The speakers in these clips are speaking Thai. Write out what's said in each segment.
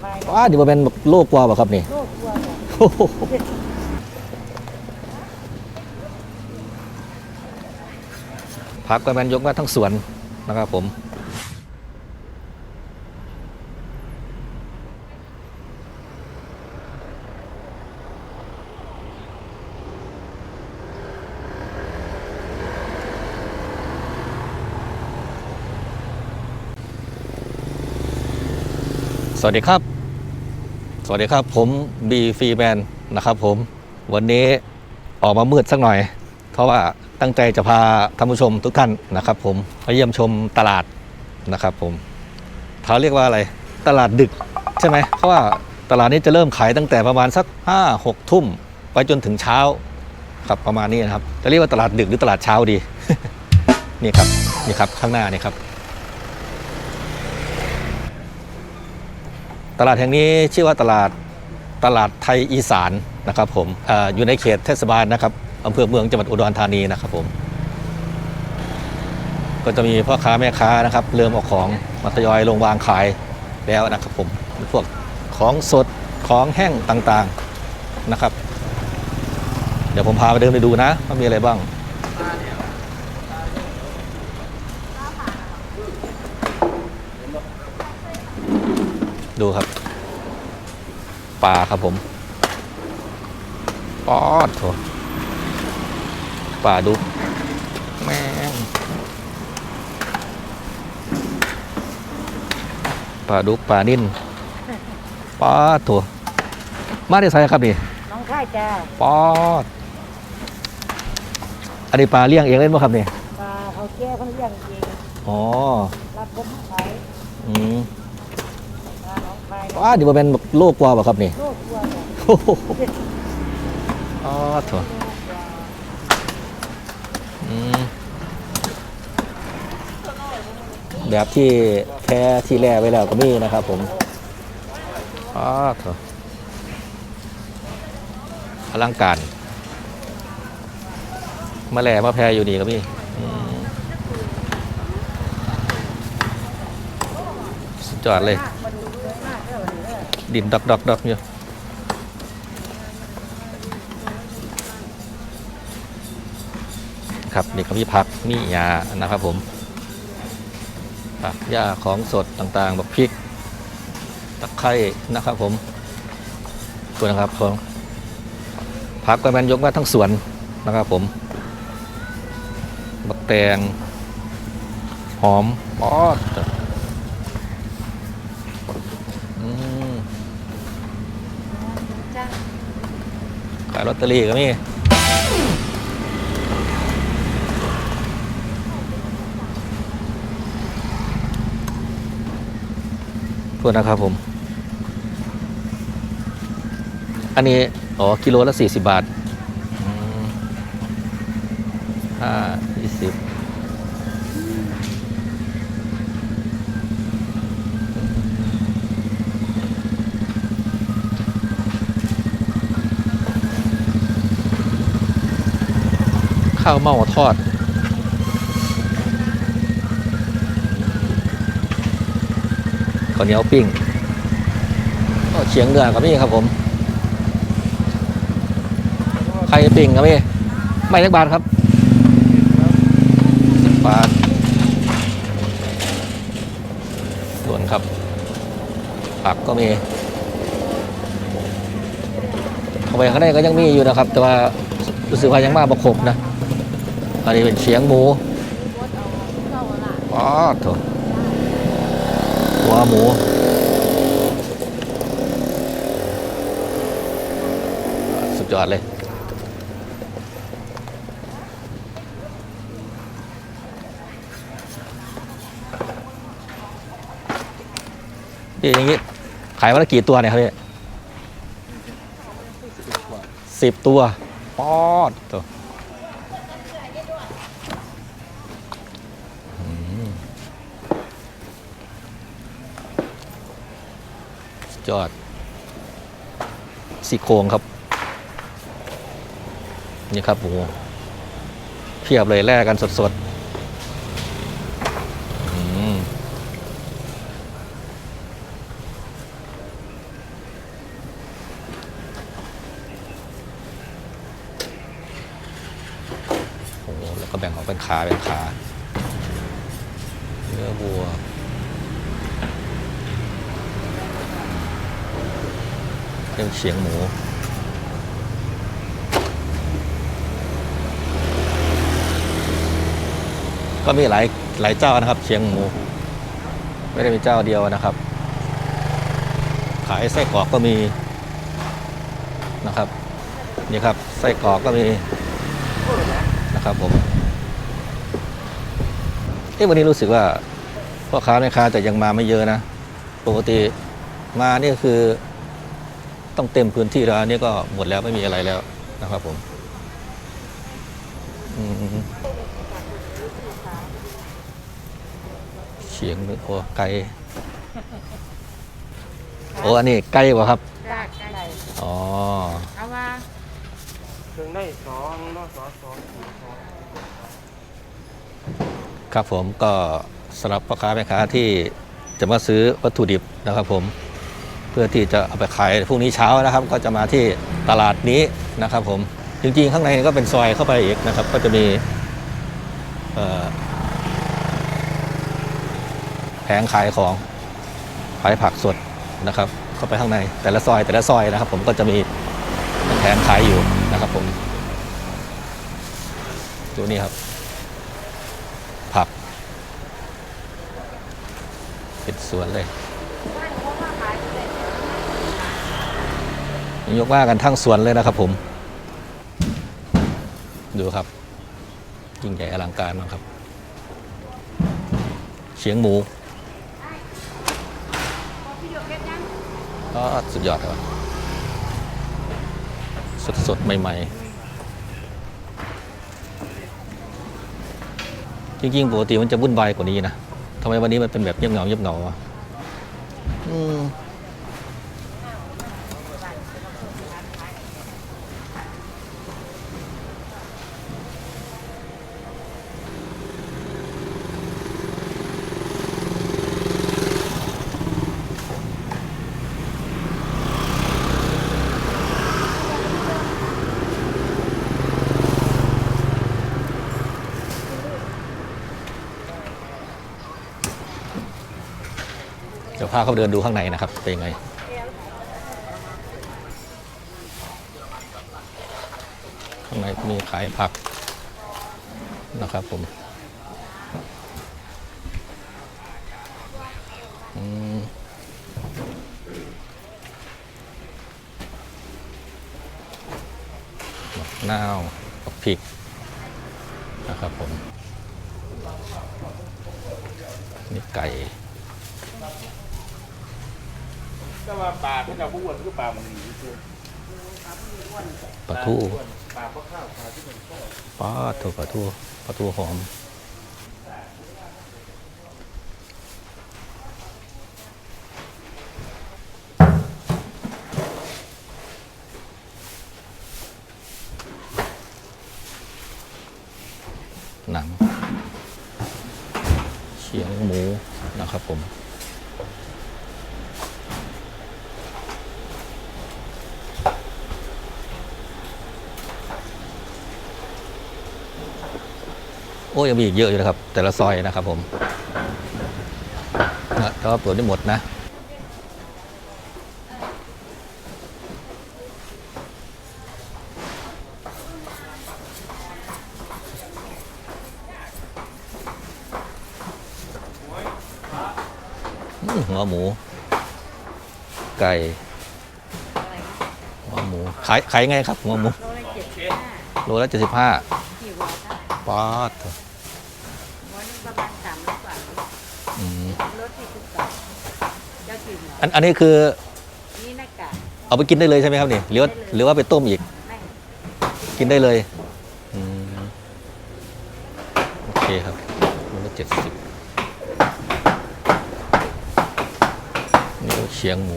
ไปว้าเดี๋ยวมาเป็นโลกกว่าป่ะครับนี่โลกกว่าพักก็แมนยกมาทั้งสวนนะครับผม สวัสดีครับ สวัสดีครับผมบีฟรีแมนนะครับผมวันนี้ออกมามืดสักหน่อย เพราะว่าตั้งใจจะพาท่านผู้ชมทุกท่านนะครับ ผมมาเยี่ยมชมตลาดนะครับ ผมเขาเรียกว่าอะไรตลาดดึกใช่ไหมเพราะว่าตลาดนี้จะเริ่มขายตั้งแต่ประมาณสัก5้าหกทุ่มไปจนถึงเช้าครับประมาณนี้นะครับ จะเรียกว่าตลาดดึกหรือตลาดเช้าดี นี่ครับนี่ครับข้างหน้านี่ครับ ตลาดแห่งนี้ชื่อว่าตลาดตลาดไทยอีสานนะครับผมออยู่ในเขตเทศบาลนะครับอำเภอเมืองจังหวัดอุดรธานีนะครับผม ก็จะมีพ่อค้าแม่ค้านะครับ เริ่มเอาของมาทยอยลงวางขายแล้วนะครับผมพวกของสดของแห้งต่างๆนะครับ เดี๋ยวผมพาไปเดินไปดูนะว่ามีอะไรบ้าง ดูครับ ปลาครับผมปอดโถปลาดุกแม่งปลาดุกปลานิ่นปอดโถมาได้ใส่ครับนี่น้องค่ายจ้าปอดอันนี้ปลาเลี้ยงเองเล่นป่ะครับนี่ปลาเขาแก้เพิ่นเลี้ยงเองอ๋อรับผมขายอืม ปลาน้องค่ายนะ ว้าเดี๋ยวมาเป็นโลกกว่าป่ะครับนี่โลกกลัวเนี่ยโอ้โหอ๋อถอืมแบบที่แพ้ที่แร่ไว้แล้วก็มีนะครับผมอ๋อโถออลังการมาแหล่มาแพรอยู่นี่ก็มีสุดยอดเลยมากเด้อวันนี้เดินดอกดอกดอกอยู่ครับนี่ก็มีผักมีหญ้านะครับผมผักหญ้าของสดต่างๆแบบพริกตะไคร้นะครับผมตัวนะครับผมผักก็แมนยกมาทั้งสวนนะครับผมบักแตงหอมป๊อดอืม จ้า ขาย ลอตเตอรี่ก็มีโทษนะครับผม อันนี้ อ๋อ กิโลละ40บาทอืมห้ายี่สิบ ข้าวเม่าทอด ข้าวเหนียวปิ้งก็เฉียงเดือกับนี่ครับผม ไข่ปิ้งครับพี่ไม่สักบาทครับสิบบาทส่วนครับ ผักก็มีเข้าไปข้างในก็ยังมีอยู่นะครับ แต่ว่ารู้สึกว่ายังมาบกคบนะ อันนี้เป็นเชียงหมูอ๋อโถหัวหมูสุดยอดเลยพี่อย่างนี้ขายวันละกี่ตัวเนี่ยครับพี่สิบตัว ปอดตัว ยอดซี่โครงครับ นี่ครับโอ้เพียบเลยแลกกันสดๆโอ้แล้วก็แบ่งของเป็นขาเป็นขาเนื้อวัว รื่องเฉียงหมูก็มีหลายหลายเจ้านะครับ เชียงหมู ไม่ได้มีเจ้าเดียวนะครับ ขายไส้กรอกก็มีนะครับ นี่ครับไส้กรอกก็มีนะครับผมเอ๊ะวันนี้รู้สึกว่าพ่อค้าแม่ค้าแต่ยังมาไม่เยอะนะ ปกติมานี่คือ ต้องเต็มพื้นที่แล้วอันนี้ก็หมดแล้วไม่มีอะไรแล้วนะครับผมอืมเฉียงหรือโอ้ไก่โอ้อันนี้ไก่ป่ะครับรากไก่อ๋อเอาว่าถึงได้สองเนาะสองสองสี่สองครับผมก็สำหรับพ่อค้าแม่ค้าที่จะมาซื้อวัตถุดิบนะครับผมเพื่อที่จะเอาไปขายพรุ่งนี้เช้านะครับ ก็จะมาที่ตลาดนี้นะครับ ผมจริงๆ ข้างในก็เป็นซอยเข้าไปอีกนะครับ ก็จะมีแผงขายของขายผักสดนะครับ เข้าไปข้างในแต่ละซอยแต่ละซอยนะครับ ผมก็จะมีแผงขายอยู่นะครับ ผมดูนี่ครับ ผักเป็นสวนเลย ยกว่ากันทั้งสวนเลยนะครับผม ดูครับยิ่งใหญ่อลังการมากครับ เชียงหมูก็สุดยอดครับ สดสดใหม่ ๆ จริง ๆ ปกติมันจะวุ่นวายกว่านี้นะทำไมวันนี้มันเป็นแบบเงียบเหงาเงียบเหงาอะอืมาเขาเดินดูข้างในนะครับเป็นยังไงข้างในมีขายผักนะครับผมอืมมะนาวกับพริกนะครับผม นี่ไก่ ก็ว่าปลาที่เราพูดคือปลามันนี่คือปลาทูปลากข้าวปลาที่มันชอปลาทูปลาทูปลาทูหอมหนังเชียงหมูนะครับผม โอ้ยังมีอีกเยอะอยู่นะครับ แต่ละซอยนะครับผมนะแต่ว่าเปิดได้หมดนะอืมหัวหมู ไก่หัวหมูขายขายยังไงครับหัวหมูโลละเจ็ดสิบห้าโลละเจ็ดสิบห้า กี่วัวได้ ปาด หัวหนึงประมาณสามร้อยกว่า อืม รถสี่สิบสองเจ้ากี่หัว อันอันนี้คือนี่หน้ากากเอาไปกินได้เลยใช่ไหมครับนี่หรือว่าได้เลยหรือว่าไปต้มอีกไม่กินได้เลยอืมโอเคครับมันละเจ็ดสิบนี่เชียงหมู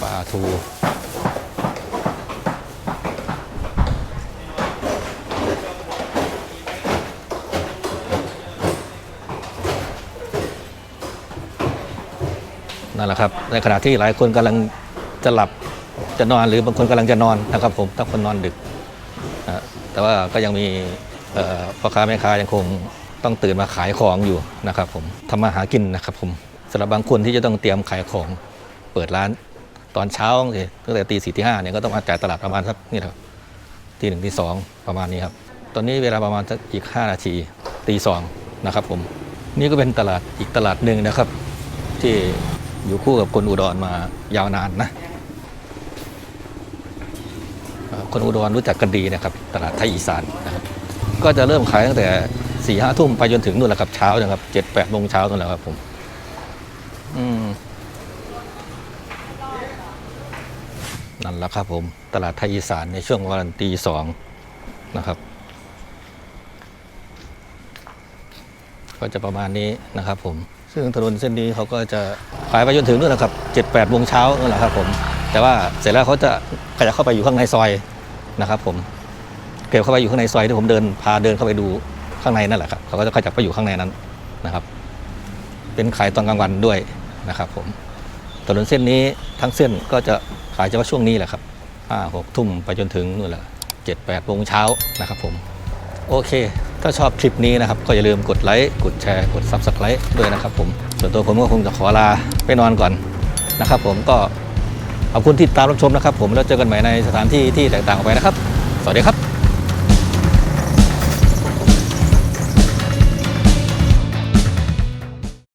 ปลาทู นั่นแหละครับ ในขณะที่หลายคนกำลังจะหลับจะนอนหรือบางคนกำลังจะนอนนะครับผมถ้าคนนอนดึกนะแต่ว่าก็ยังมีพ่อค้าแม่ค้ายังคงต้องตื่นมาขายของอยู่นะครับผมทำมาหากินนะครับผมสำหรับบางคนที่จะต้องเตรียมขายของเปิดร้านตอนเช้าตั้งแต่ตีสี่ตีห้าเนี่ยก็ต้องมาจ่ายตลาดประมาณสักนี่ครับตีหนึ่งตีสองประมาณนี้ครับ ตอนนี้เวลาประมาณสักอีก5นาทีตีสองนะครับผมนี่ก็เป็นตลาดอีกตลาดหนึ่งนะครับ ที่ อยู่คู่กับคนอุดรมายาวนานนะคนอุดรรู้จักกันดีนะครับ ตลาดไทยอีสานนะครับก็จะเริ่มขายตั้งแต่สี่ห้าทุ่มไปจนถึงนู่นแหละครับเช้านะครับเจ็ดแปดโมงเช้านั่นแหละครับผม อืมนั่นแหละครับผมตลาดไทยอีสานในช่วงวันตีสองนะครับ ก็จะประมาณนี้นะครับผม ซึ่งถนนเส้นนี้เขาก็จะขายไปจนถึงนู่นแหละครับเจ็ดแปดโมงเช้านั่นแหละครับผม แต่ว่าเสร็จแล้วเขาจะขยับเข้าไปอยู่ข้างในซอยนะครับผมเก็บเข้าไปอยู่ข้างในซอยที่ผมเดินพาเดินเข้าไปดูข้างในนั่นแหละครับเขาก็จะขยับไปอยู่ข้างในนั้นนะครับ เป็นขายตอนกลางวันด้วยนะครับผมถนนเส้นนี้ทั้งเส้นก็จะขายเฉพาะช่วงนี้แหละครับห้าหกทุ่มไปจนถึงนู่นแหละเจ็ดแปดโมงเช้านะครับผม โอเค ถ้าชอบคลิปนี้นะครับ ก็อย่าลืมกดไลค์กดแชร์กด s u b สไครต์ด้วยนะครับผมส่วนตัวผมก็คงจะขอลาไปนอนก่อนนะครับผมก็ขอบคุณที่ตามรับชมนะครับ ผมแล้วเจอกันใหม่ในสถานที่ที่แตกต่างออกไปนะครับ สวัสดีครับ